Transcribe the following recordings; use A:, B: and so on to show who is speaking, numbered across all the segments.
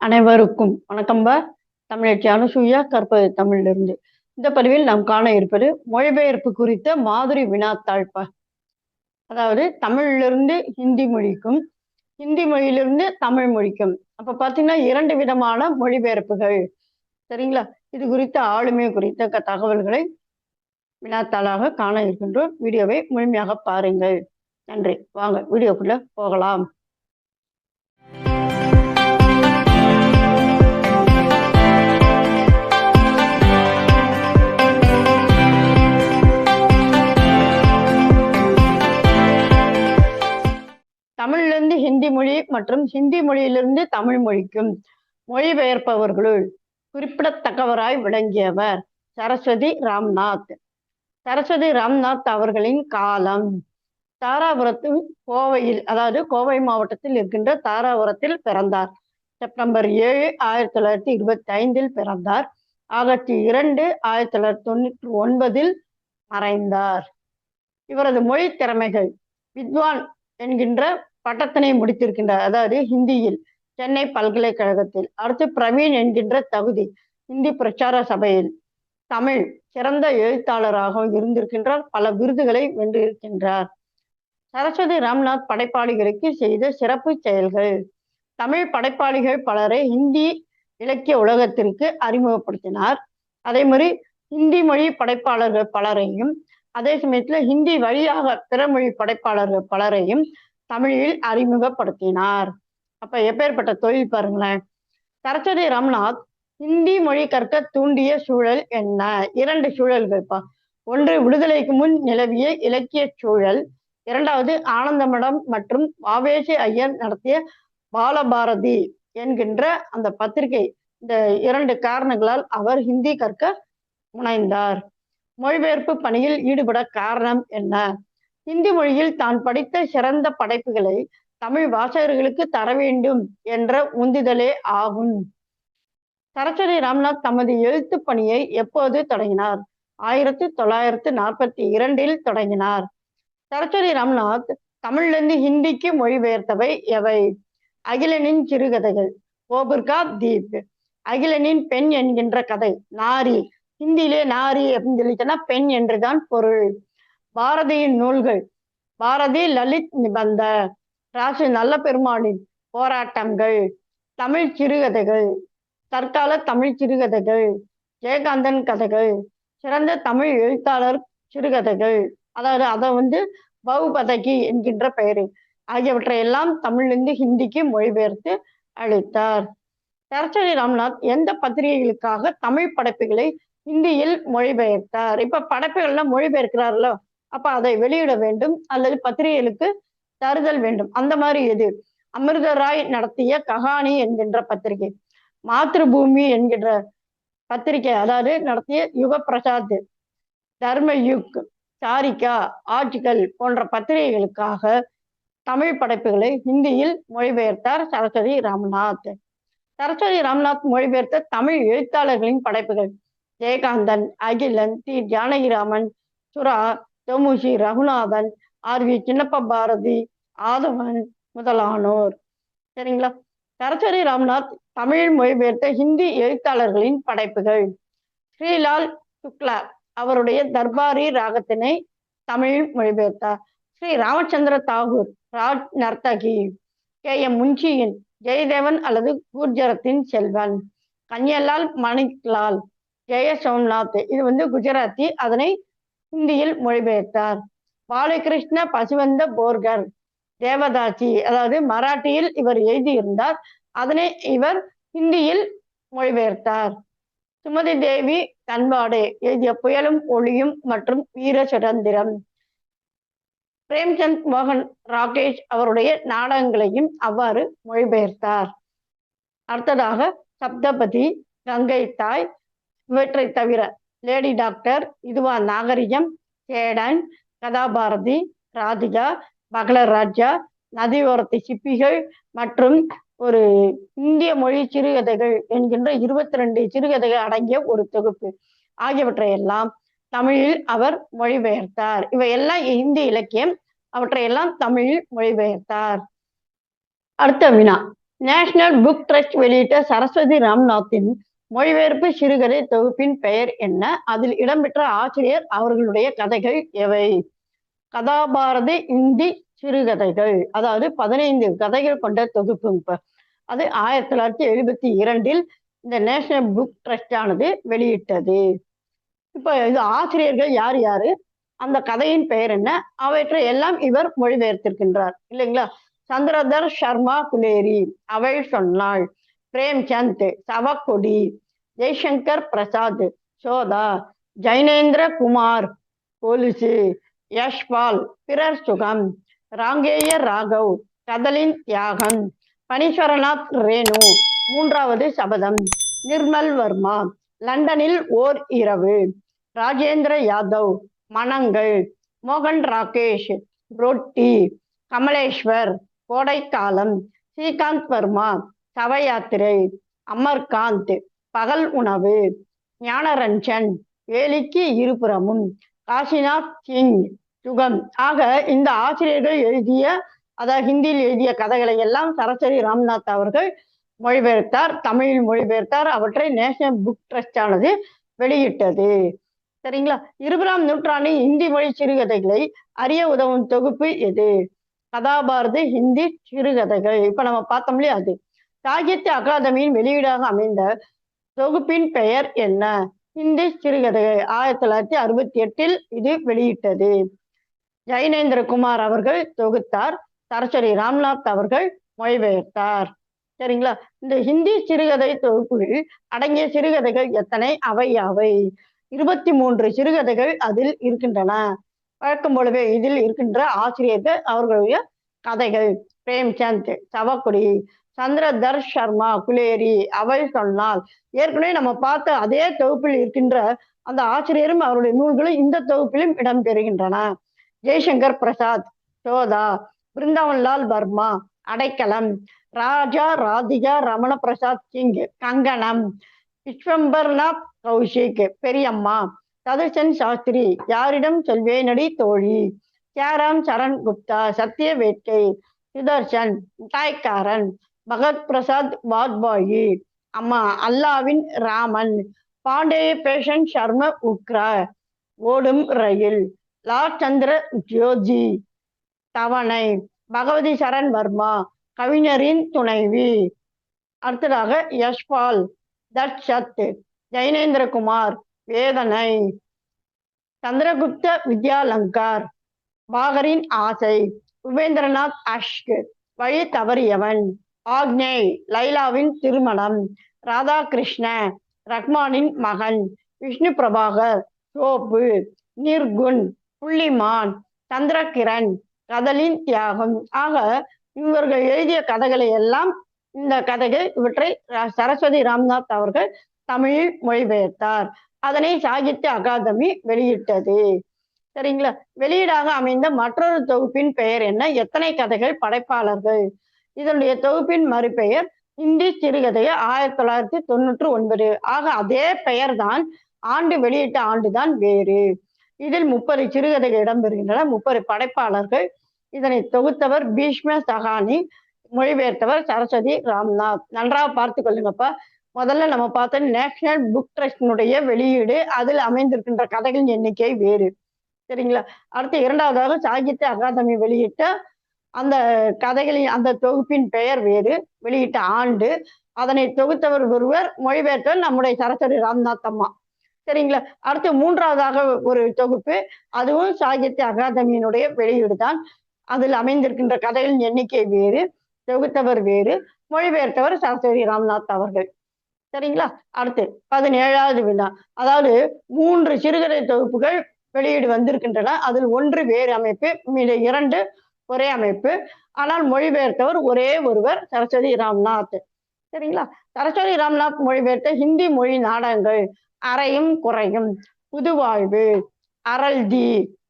A: அனைவருக்கும் வணக்கம்பா தமிழச்சி அனுசூயா கற்பது தமிழிலிருந்து. இந்த பதிவில் நாம் காண இருப்பது மொழிபெயர்ப்பு குறித்த மாதிரி வினாத்தாழ்ப்ப அதாவது தமிழிலிருந்து ஹிந்தி மொழிக்கும் ஹிந்தி மொழியிலிருந்து தமிழ் மொழிக்கும். அப்ப பாத்தீங்கன்னா இரண்டு விதமான மொழிபெயர்ப்புகள். சரிங்களா? இது குறித்த ஆளுமை குறித்த க- தகவல்களை வினாத்தாளாக காண இருக்கின்றோம் வீடியோவை முழுமையாக பாருங்கள். நன்றி. வாங்க வீடியோக்குள்ள போகலாம். தமிழிலிருந்து ஹிந்தி மொழி மற்றும் ஹிந்தி மொழியிலிருந்து தமிழ் மொழிக்கும் மொழிபெயர்ப்பவர்களுள் குறிப்பிடத்தக்கவராய் விளங்கியவர் சரஸ்வதி ராம்நாத். சரஸ்வதி ராம்நாத் அவர்களின் காலம் தாராபுரத்து கோவையில் அதாவது கோவை மாவட்டத்தில் இருக்கின்ற தாராபுரத்தில் பிறந்தார். செப்டம்பர் ஏழு ஆயிரத்தி தொள்ளாயிரத்தி இருபத்தி ஐந்தில் பிறந்தார். ஆகஸ்ட் இரண்டு ஆயிரத்தி தொள்ளாயிரத்தி தொண்ணூற்றி ஒன்பதில் மறைந்தார். இவரது மொழி திறமைகள் வித்வான் என்கின்ற பட்டத்தினை முடித்திருக்கின்றார். அதாவது ஹிந்தியில் சென்னை பல்கலைக்கழகத்தில் அடுத்து பிரவீன் என்கின்ற தகுதி இந்தி பிரச்சார சபையில் தமிழ் சிறந்த எழுத்தாளராகவும் இருந்திருக்கின்றார். பல விருதுகளை வென்றிருக்கின்றார். சரஸ்வதி ராம்நாத் படைப்பாளிகளுக்கு செய்த சிறப்பு செயல்கள். தமிழ் படைப்பாளிகள் பலரை இந்தி இலக்கிய உலகத்திற்கு அறிமுகப்படுத்தினார். அதே மாதிரி ஹிந்தி மொழி படைப்பாளர்கள் பலரையும் அதே சமயத்துல ஹிந்தி வழியாக பிற மொழி படைப்பாளர்கள் பலரையும் தமிழில் அறிமுகப்படுத்தினார். அப்ப எப்பேற்பட்ட தொழில் பாருங்களேன். சரஸ்வதி ரம்நாத் ஹிந்தி மொழி கற்க தூண்டிய சூழல் என்ன? இரண்டு சூழல்கள்ப்பா ஒன்று விடுதலைக்கு முன் நிலவிய இலக்கிய சூழல். இரண்டாவது ஆனந்தமடம் மற்றும் வாவேசி ஐயர் நடத்திய பாலபாரதி என்கின்ற அந்த பத்திரிகை. இந்த இரண்டு காரணங்களால் அவர் ஹிந்தி கற்க முனைந்தார். மொழிபெயர்ப்பு பணியில் ஈடுபட காரணம் என்ன? ஹிந்தி மொழியில் தான் படித்த சிறந்த படைப்புகளை தமிழ் வாசகர்களுக்கு தர வேண்டும் என்ற உந்துதலே ஆகும். சரஸ்வதி ராம்நாத் தமது எழுத்து பணியை எப்போது தொடங்கினார்? ஆயிரத்தி தொள்ளாயிரத்து நாற்பத்தி இரண்டில் தொடங்கினார். சரஸ்வதி ராம்நாத் தமிழிலிருந்து ஹிந்திக்கு மொழிபெயர்த்தவை எவை? அகிலனின் சிறுகதைகள் ஓபுர்கா தீப் அகிலனின் பெண் என்கின்ற கதை நாரி ஹிந்தியிலே நாரி அப்படின்னு சொல்லிட்டோன்னா பெண் என்றுதான் பொருள். பாரதியின் நூல்கள். பாரதி லலித் நிபந்த ராசி நல்ல பெருமாளின் போராட்டங்கள் தமிழ் சிறுகதைகள் தற்கால தமிழ் சிறுகதைகள் ஜெயகாந்தன் கதைகள் சிறந்த தமிழ் எழுத்தாளர் சிறுகதைகள். அதாவது அதை வந்து பகுபதகி என்கின்ற பெயரு. ஆகியவற்றை எல்லாம் தமிழிலிருந்து ஹிந்திக்கு மொழிபெயர்த்து அளித்தார். சரஸ்வதி ராம்நாத் எந்த பத்திரிகைகளுக்காக தமிழ் படைப்புகளை ஹிந்தியில் மொழிபெயர்த்தார்? இப்ப படைப்புகள்லாம் மொழிபெயர்க்கிறார்களோ அப்ப அதை வெளியிட வேண்டும். அல்லது பத்திரிகைகளுக்கு தருதல் வேண்டும். அந்த மாதிரி எது? அமிர்தராய் நடத்திய கஹானி என்கின்ற பத்திரிகை. மாத்ருபூமி என்கின்ற பத்திரிகை அதாவது நடத்திய யுக பிரசாத் தர்ம யுக் சாரிகா ஆட்சிகள் போன்ற பத்திரிகைகளுக்காக தமிழ் படைப்புகளை ஹிந்தியில் மொழிபெயர்த்தார் சரஸ்வதி ராம்நாத். சரஸ்வதி ராம்நாத் மொழிபெயர்த்த தமிழ் எழுத்தாளர்களின் படைப்புகள். ஜெயகாந்தன் அகிலன் தி ஜானகிராமன் சுரா தொமுசி ரகுநாதன் ஆர் வி சின்னப்ப பாரதி ஆதவன் முதலானோர். சரிங்களா? சரஸ்வதி ராம்நாத் தமிழ் மொழிபெயர்த்த ஹிந்தி எழுத்தாளர்களின் படைப்புகள். ஸ்ரீலால் சுக்லா அவருடைய தர்பாரி ராகத்தினை தமிழ் மொழிபெயர்த்தார். ஸ்ரீ ராமச்சந்திர தாகூர் ராஜ் நர்த்தகி கே எம் முன்ஷியின் ஜெயதேவன் அல்லது கூர்ஜரத்தின் செல்வன். கன்யலால் மணிக்லால் ஜெய சோம்நாத். இது வந்து குஜராத்தி. அதனை ஹிந்தியில் மொழிபெயர்த்தார். பாலகிருஷ்ண பசுவந்த போர்கர் தேவதாசி அதாவது மராட்டியில் இவர் எழுதியிருந்தார். அதனை இவர் ஹிந்தியில் மொழிபெயர்த்தார். சுமதி தேவி தன்பாடு எழுதிய புயலும் ஒளியும் மற்றும் வீர சுதந்திரம். பிரேம்சந்த் மோகன் ராகேஷ் அவருடைய நாடகங்களையும் அவ்வாறு மொழிபெயர்த்தார். அடுத்ததாக சப்தபதி கங்கை தாய் இவற்றை தவிர லேடி டாக்டர் இதுவா நாகரிகம் சேடன் கதாபாரதி ராதிகா பகலர் ராஜா நதியோரத்து சிப்பிகள் மற்றும் ஒரு இந்திய மொழி சிறுகதைகள் என்கின்ற இருபத்தி ரெண்டு சிறுகதைகள் அடங்கிய ஒரு தொகுப்பு. ஆகியவற்றை எல்லாம் தமிழில் அவர் மொழிபெயர்த்தார். இவையெல்லாம் இந்தி இலக்கியம். அவற்றையெல்லாம் தமிழில் மொழிபெயர்த்தார். அடுத்த வினா. நேஷனல் புக் ட்ரஸ்ட் வெளியிட்ட சரஸ்வதி ராம்நாத்தின் மொழிபெயர்ப்பு சிறுகதை தொகுப்பின் பெயர் என்ன? அதில் இடம்பெற்ற ஆசிரியர் அவர்களுடைய கதைகள் எவை? கதாபாரதி இந்தி சிறுகதைகள். அதாவது பதினைந்து கதைகள் கொண்ட தொகுப்பு. அது ஆயிரத்தி தொள்ளாயிரத்தி எழுபத்தி இரண்டில் இந்த நேஷனல் புக் ட்ரஸ்ட் ஆனது வெளியிட்டது. இப்போ இது ஆசிரியர்கள் யார் யாரு? அந்த கதையின் பெயர் என்ன? அவற்றை எல்லாம் இவர் மொழிபெயர்த்திருக்கின்றார். இல்லைங்களா? சந்திரதர் சர்மா குலேரி. அவள் சொன்னாள். பிரேம்சந்த் சவக்கொடி ஜெய்சங்கர் பிரசாத் சோதா ஜைனேந்திர குமார் போலிசு யஷ்பால் பிறர் சுகம் ராங்கேய ராகவ் கதலின் தியாகம் பனீஸ்வரநாத் ரேணு மூன்றாவது சபதம் நிர்மல் வர்மா லண்டனில் ஓர் இரவு ராஜேந்திர யாதவ் மனங்கள் மோகன் ராகேஷ் ரொட்டி கமலேஸ்வர் கோடைக்காலம் ஸ்ரீகாந்த் வர்மா தவயாத்திரை அமர்காந்த் பகல் உணவு ஞானரஞ்சன் வேலிக்கு இருபுறமும் காசிநாத் சிங் சுகம் ஆக இந்த ஆசிரியர்கள் எழுதிய அதாவது ஹிந்தியில் எழுதிய கதைகளை எல்லாம் சரஸ்வதி ராம்நாத் அவர்கள் மொழிபெயர்த்தார் தமிழில் மொழிபெயர்த்தார். அவற்றை நேஷனல் புக் ட்ரஸ்ட் ஆனது வெளியிட்டது. சரிங்களா? இருபதாம் நூற்றாண்டின் இந்தி மொழி சிறுகதைகளை அறிய உதவும் தொகுப்பு எது? கதாபாரதி ஹிந்தி சிறுகதைகள். இப்ப நம்ம பார்த்தோம் அது? சாகித்ய அகாதமியின் வெளியீடாக அமைந்த தொகுப்பின் பெயர் என்ன? இந்தி சிறுகதை ஆயிரத்தி தொள்ளாயிரத்தி அறுபத்தி எட்டில் இது வெளியிட்டது. ஜெயநேந்திரகுமார் அவர்கள் தொகுத்தார். சரஸ்வதி ராம்நாத் அவர்கள் மொழிபெயர்த்தார். சரிங்களா? இந்த ஹிந்தி சிறுகதை தொகுப்புகள் அடங்கிய சிறுகதைகள் எத்தனை? அவை அவை இருபத்தி மூன்று சிறுகதைகள் அதில் இருக்கின்றன. வழக்கம் போலவே இதில் இருக்கின்ற ஆசிரியர்கள் அவர்களுடைய கதைகள். பிரேம்சந்த் சவக்குடி சந்திரதர் சர்மா குலேரி அவள் சொன்னால் ஏற்கனவே நம்ம பார்த்த அதே தொகுப்பில் இருக்கின்ற அந்த ஆசிரியரும் அவருடைய நூல்களும் இந்த தொகுப்பிலும் இடம்பெறுகின்றன ஜெய்சங்கர் பிரசாத் சோதா பிருந்தாவன்லால் வர்மா அடைக்கலம் ராஜா ராதிகா ரமண பிரசாத் சிங் கங்கணம் விஸ்வம்பர்நாத் கௌஷிக் பெரியம்மா சதர்சன் சாஸ்திரி யாரிடம் சொல்வேனடி தோழி கேராம் சரண் குப்தா சத்ய வேட்கை சுதர்சன் தாய்க்காரன் பகத் பிரசாத் வாத்பாயி. அம்மா அல்லாவின் ராமன். பாண்டே பேஷன் சர்ம உக்ரா. ஓடும் ரயில். லால் சந்திர ஜோஜி தவணை. பகவதி சரண் வர்மா. கவிஞரின் துணைவி. அடுத்ததாக யஷ்பால். தட்சத். ஜெயினேந்திரகுமார் வேதனை. சந்திரகுப்த வித்யாலங்கார். பாகரின் ஆசை. உபேந்திரநாத் அஷ்க். வழி தவறியவன். ஆக்னேய் லைலாவின் திருமணம். ராதாகிருஷ்ண ரஹ்மானின் மகன். விஷ்ணு பிரபாகர் சோப்பு. நிர்குண் புள்ளிமான். சந்திரகிரண் கதலின் தியாகம். ஆக இவர்கள் எழுதிய கதைகளை எல்லாம் இந்த கதைகள் இவற்றை சரஸ்வதி ராம்நாத் அவர்கள் தமிழில் மொழிபெயர்த்தார். அதனை சாகித்ய அகாதமி வெளியிட்டது. சரிங்களா? வெளியீடாக அமைந்த மற்றொரு தொகுப்பின் பெயர் என்ன? எத்தனை கதைகள் படைப்பாளர்கள்? இதனுடைய தொகுப்பின் மறுபெயர் இந்தி சிறுகதையை ஆயிரத்தி தொள்ளாயிரத்தி தொண்ணூற்று ஒன்பது. ஆக அதே பெயர் தான் ஆண்டு வெளியிட்ட ஆண்டுதான் வேறு. இதில் முப்பது சிறுகதைகள் இடம்பெறுகின்றன. முப்பது படைப்பாளர்கள். இதனை தொகுத்தவர் பீஷ்ம சகானி மொழிபெயர்த்தவர் சரஸ்வதி ராம்நாத். நன்றாக பார்த்து கொள்ளுங்கப்பா. முதல்ல நம்ம பார்த்த நேஷனல் புக் ட்ரஸ்டினுடைய வெளியீடு. அதில் அமைந்திருக்கின்ற கதைகளின் எண்ணிக்கை வேறு. சரிங்களா? அடுத்து இரண்டாவதாக சாகித்ய அகாதமி வெளியிட்ட அந்த கதைகளின் அந்த தொகுப்பின் பெயர் வேறு வெளியிட்ட ஆண்டு. அதனை தொகுத்தவர் ஒருவர் மொழிபெயர்த்தவர் நம்முடைய சரஸ்வதி ராம்நாத் அம்மா. சரிங்களா? அடுத்து மூன்றாவதாக ஒரு தொகுப்பு அதுவும் சாகித்ய அகாதமியினுடைய வெளியீடு தான் அதில் அமைந்திருக்கின்ற கதைகளின் எண்ணிக்கை வேறு தொகுத்தவர் வேறு மொழிபெயர்த்தவர் சரஸ்வதி ராம்நாத் அவர்கள். சரிங்களா? அடுத்து பதினேழாவது வினா. அதாவது மூன்று சிறுகதை தொகுப்புகள் வெளியீடு வந்திருக்கின்றன. அதில் ஒன்று வேறு அமைப்பு மீது இரண்டு ஒரே அமைப்பு. ஆனால் மொழிபெயர்த்தவர் ஒரே ஒருவர் சரஸ்வதி ராம்நாத். சரிங்களா? சரஸ்வதி ராம்நாத் மொழிபெயர்த்த ஹிந்தி மொழி நாடகங்கள் அறையும் குறையும் புதுவாழ்வு அரல்தி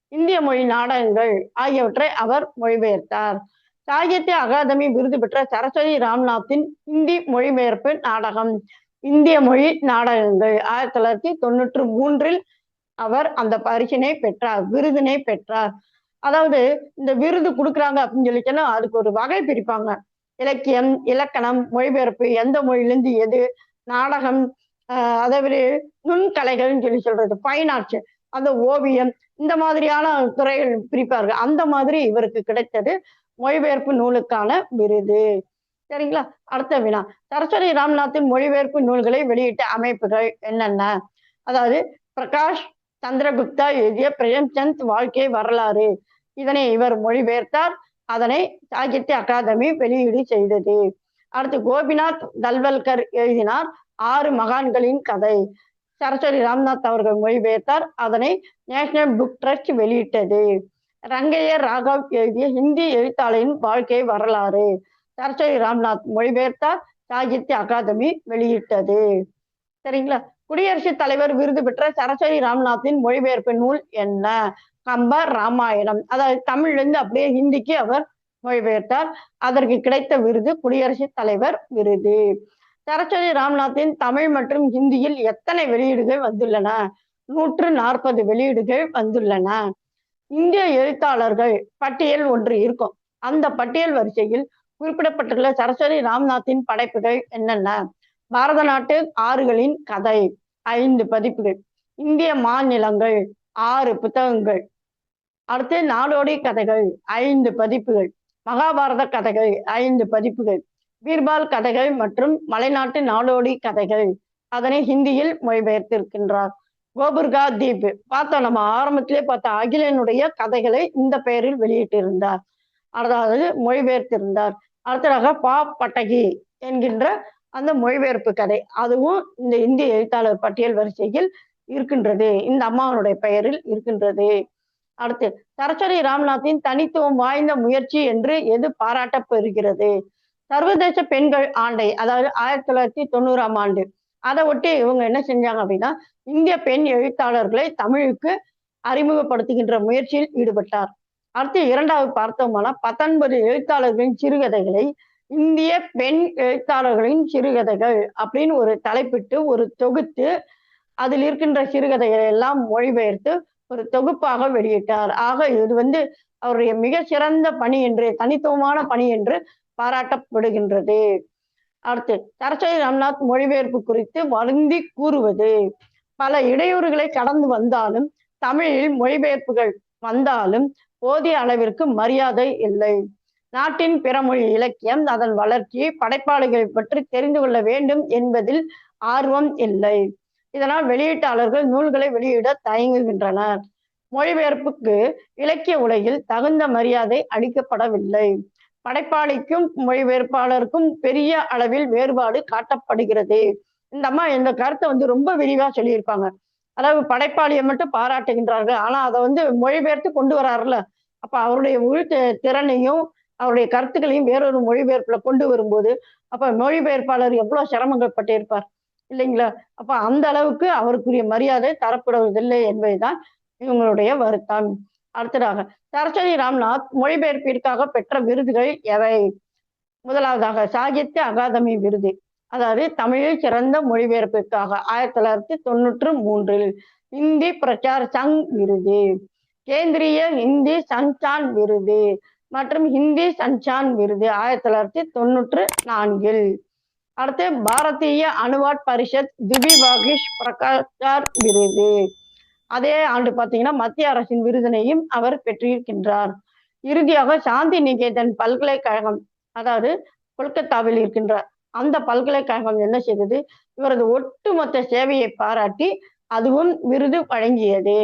A: இந்திய மொழி நாடகங்கள் ஆகியவற்றை அவர் மொழிபெயர்த்தார். சாகித்ய அகாதமி விருது பெற்ற சரஸ்வதி ராம்நாத்தின் ஹிந்தி மொழிபெயர்ப்பு நாடகம் இந்திய மொழி நாடகங்கள். ஆயிரத்தி தொள்ளாயிரத்தி தொண்ணூற்று மூன்றில் அவர் அந்த பரிசினை பெற்றார் விருதினை பெற்றார். அதாவது இந்த விருது கொடுக்குறாங்க அப்படின்னு சொல்லி அதுக்கு ஒரு வகை பிரிப்பாங்க. இலக்கியம் இலக்கணம் மொழிபெயர்ப்பு எந்த மொழியிலிருந்து எது நாடகம் அதாவது நுண்கலைகள்னு சொல்லி சொல்றது ஃபைன் ஆர்ட்ஸ் அந்த ஓவியம் இந்த மாதிரியான துறைகள் பிரிப்பார்கள். அந்த மாதிரி இவருக்கு கிடைத்தது மொழிபெயர்ப்பு நூலுக்கான விருது. சரிங்களா? அடுத்த வினா. சரஸ்வதி ராம்நாத்தின் மொழிபெயர்ப்பு நூல்களை வெளியிட்ட அமைப்புகள் என்னென்ன? அதாவது பிரகாஷ் சந்திரகுப்தா எழுதிய பிரேம்சந்த் வாழ்க்கை வரலாறு. இதனை இவர் மொழிபெயர்த்தார். அதனை சாகித்ய அகாதமி வெளியீடு செய்தது. அடுத்து கோபிநாத் தல்வல்கர் எழுதினார். ஆறு மகான்களின் கதை. சரஸ்வதி ராம்நாத் அவர்கள் மொழிபெயர்த்தார். அதனை நேஷனல் புக் ட்ரஸ்ட் வெளியிட்டது. ரங்கைய ராகவ் எழுதிய ஹிந்தி எழுத்தாளரின் வாழ்க்கை வரலாறு. சரஸ்வதி ராம்நாத் மொழிபெயர்த்தார். சாகித்ய அகாதமி வெளியிட்டது. சரிங்களா? குடியரசுத் தலைவர் விருது பெற்ற சரஸ்வதி ராம்நாத்தின் மொழிபெயர்ப்பு நூல் என்ன? கம்ப ராமாயணம். அதாவது தமிழ்ல இருந்து அப்படியே ஹிந்திக்கு அவர் மொழிபெயர்த்தார். அதற்கு கிடைத்த விருது குடியரசுத் தலைவர் விருது. சரஸ்வதி ராம்நாத்தின் தமிழ் மற்றும் ஹிந்தியில் எத்தனை வெளியீடுகள் வந்துள்ளன? நூற்று நாற்பது வெளியீடுகள் வந்துள்ளன. இந்திய எழுத்தாளர்கள் பட்டியல் ஒன்று இருக்கும். அந்த பட்டியல் வரிசையில் குறிப்பிடப்பட்டுள்ள சரஸ்வதி ராம்நாத்தின் படைப்புகள் என்னென்ன? பாரத நாட்டு ஆறுகளின் கதை. ஐந்து பதிப்புகள். இந்திய மாநிலங்கள். ஆறு புத்தகங்கள். அடுத்து நாடோடி கதைகள். ஐந்து பதிப்புகள். மகாபாரத கதைகள். ஐந்து பதிப்புகள். பீர்பால் கதைகள் மற்றும் மலைநாட்டு நாடோடி கதைகள். அதனை ஹிந்தியில் மொழிபெயர்த்திருக்கின்றார். கோபுர்கா தீப். பார்த்தோம் நம்ம ஆரம்பத்திலே பார்த்த அகிலனுடைய கதைகளை இந்த பெயரில் வெளியிட்டிருந்தார். அதாவது மொழிபெயர்த்திருந்தார். அடுத்ததாக பா பட்டகி என்கின்ற அந்த மொழிபெயர்ப்பு கதை. அதுவும் இந்த இந்திய எழுத்தாளர் பட்டியல் வரிசையில் இருக்கின்றது. இந்த அம்மாவனுடைய பெயரில் இருக்கின்றது. அடுத்து சரஸ்வதி ராம்நாத்தின் தனித்துவம் வாய்ந்த முயற்சி என்று எது பாராட்டப்பெறுகிறது? சர்வதேச பெண்கள் ஆண்டை அதாவது ஆயிரத்தி தொள்ளாயிரத்தி தொண்ணூறாம் ஆண்டு. அதை ஒட்டி இவங்க என்ன செஞ்சாங்க அப்படின்னா இந்திய பெண் எழுத்தாளர்களை தமிழுக்கு அறிமுகப்படுத்துகின்ற முயற்சியில் ஈடுபட்டார். அடுத்து இரண்டாவது பார்த்தோம்னா பத்தொன்பது எழுத்தாளர்களின் சிறுகதைகளை இந்திய பெண் எழுத்தாளர்களின் சிறுகதைகள் அப்படின்னு ஒரு தலைப்பிட்டு ஒரு தொகுத்து அதில் இருக்கின்ற சிறுகதைகளை எல்லாம் மொழிபெயர்த்து ஒரு தொகுப்பாக வெளியிட்டார். ஆக இது வந்து அவருடைய மிக சிறந்த பணி என்று தனித்துவமான பணி என்று பாராட்டப்படுகின்றது. அடுத்து சரஸ்வதி ராம்நாத் மொழிபெயர்ப்பு குறித்து வருந்தி கூறுவது. பல இடையூறுகளை கடந்து வந்தாலும் தமிழில் மொழிபெயர்ப்புகள் வந்தாலும் போதிய அளவிற்கு மரியாதை இல்லை. நாட்டின் பிறமொழி இலக்கியம் அதன் வளர்ச்சி படைப்பாளிகளை பற்றி தெரிந்து கொள்ள வேண்டும் என்பதில் ஆர்வம் இல்லை. இதனால் வெளியீட்டாளர்கள் நூல்களை வெளியிட தயங்குகின்றனர். மொழிபெயர்ப்புக்கு இலக்கிய உலகில் தகுந்த மரியாதை அளிக்கப்படவில்லை. படைப்பாளிக்கும் மொழிபெயர்ப்பாளருக்கும் பெரிய அளவில் வேறுபாடு காட்டப்படுகிறது. இந்த அம்மா இந்த கருத்தை வந்து ரொம்ப விரிவா சொல்லியிருப்பாங்க. அதாவது படைப்பாளியை மட்டும் பாராட்டுகின்றார்கள். ஆனா அதை வந்து மொழிபெயர்த்து கொண்டு வராருல அப்ப அவருடைய உள் திறனையும் அவருடைய கருத்துக்களையும் வேறொரு மொழிபெயர்ப்புல கொண்டு வரும்போது அப்ப மொழிபெயர்ப்பாளர் எவ்வளவு சிரமங்கள் பட்டிருப்பார்? இல்லைங்களா? அப்ப அந்த அளவுக்கு அவருக்குரிய மரியாதை தரப்படுவதில்லை என்பதுதான் இவங்களுடைய வருத்தம். அடுத்ததாக சரஸ்வதி ராம்நாத் மொழிபெயர்ப்பிற்காக பெற்ற விருதுகள் எவை? முதலாவதாக சாகித்ய அகாதமி விருது. அதாவது தமிழில் சிறந்த மொழிபெயர்ப்பிற்காக ஆயிரத்தி தொள்ளாயிரத்தி தொண்ணூற்று மூன்றில் இந்தி பிரச்சார் சங் விருது. கேந்திரிய இந்தி சஞ்சான் விருது. மற்றும் ஹிந்தி சஞ்சான் விருது ஆயிரத்தி தொள்ளாயிரத்தி தொண்ணூற்று நான்கில். அடுத்து பாரதிய அணுவாட் பரிஷத் திவி பாகிஷ் பிரகாஷார் விருது. அதே ஆண்டு பார்த்தீங்கன்னா மத்திய அரசின் விருதினையும் அவர் பெற்றிருக்கின்றார். இறுதியாக சாந்தி நிகேதன் பல்கலைக்கழகம் அதாவது கொல்கத்தாவில் இருக்கின்ற அந்த பல்கலைக்கழகம் என்ன செய்தது? இவரது ஒட்டுமொத்த சேவையை பாராட்டி அதுவும் விருது வழங்கியது.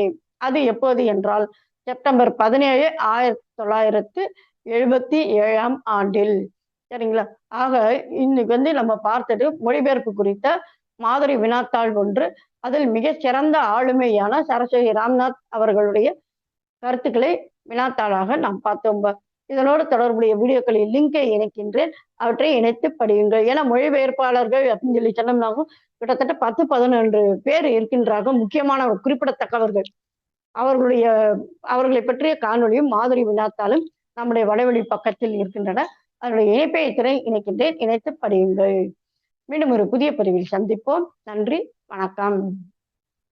A: அது எப்போது என்றால் செப்டம்பர் பதினேழு ஆயிரத்தி தொள்ளாயிரத்து எழுபத்தி ஏழாம் ஆண்டில். சரிங்களா? ஆக இன்னைக்கு வந்து நம்ம பார்த்தது மொழிபெயர்ப்பு குறித்த மாதிரி வினாத்தாள் ஒன்று அதில் மிக சிறந்த ஆளுமையான சரஸ்வதி ராம்நாத் அவர்களுடைய கருத்துக்களை வினாத்தாளாக நாம் பார்த்தோம். இதனோடு தொடர்புடைய வீடியோக்களில் லிங்கை இணைக்கின்றேன். அவற்றை இணைத்து படியுங்கள். ஏன்னா மொழிபெயர்ப்பாளர்கள் அப்படின்னு சொல்லி சொன்னோம்னாகும் கிட்டத்தட்ட பத்து பதினொன்று பேர் இருக்கின்றார்கள். முக்கியமான குறிப்பிடத்தக்கவர்கள். அவர்களுடைய அவர்களை பற்றிய காணொலியும் மாதிரி வினாத்தாலும் நம்முடைய வடவெளி பக்கத்தில் இருக்கின்றன. அதனுடைய இணைப்பை திரை இணைக்கின்றேன். இணைத்து படியுங்கள். மீண்டும் ஒரு புதிய பதிவில் சந்திப்போம். நன்றி. வணக்கம்.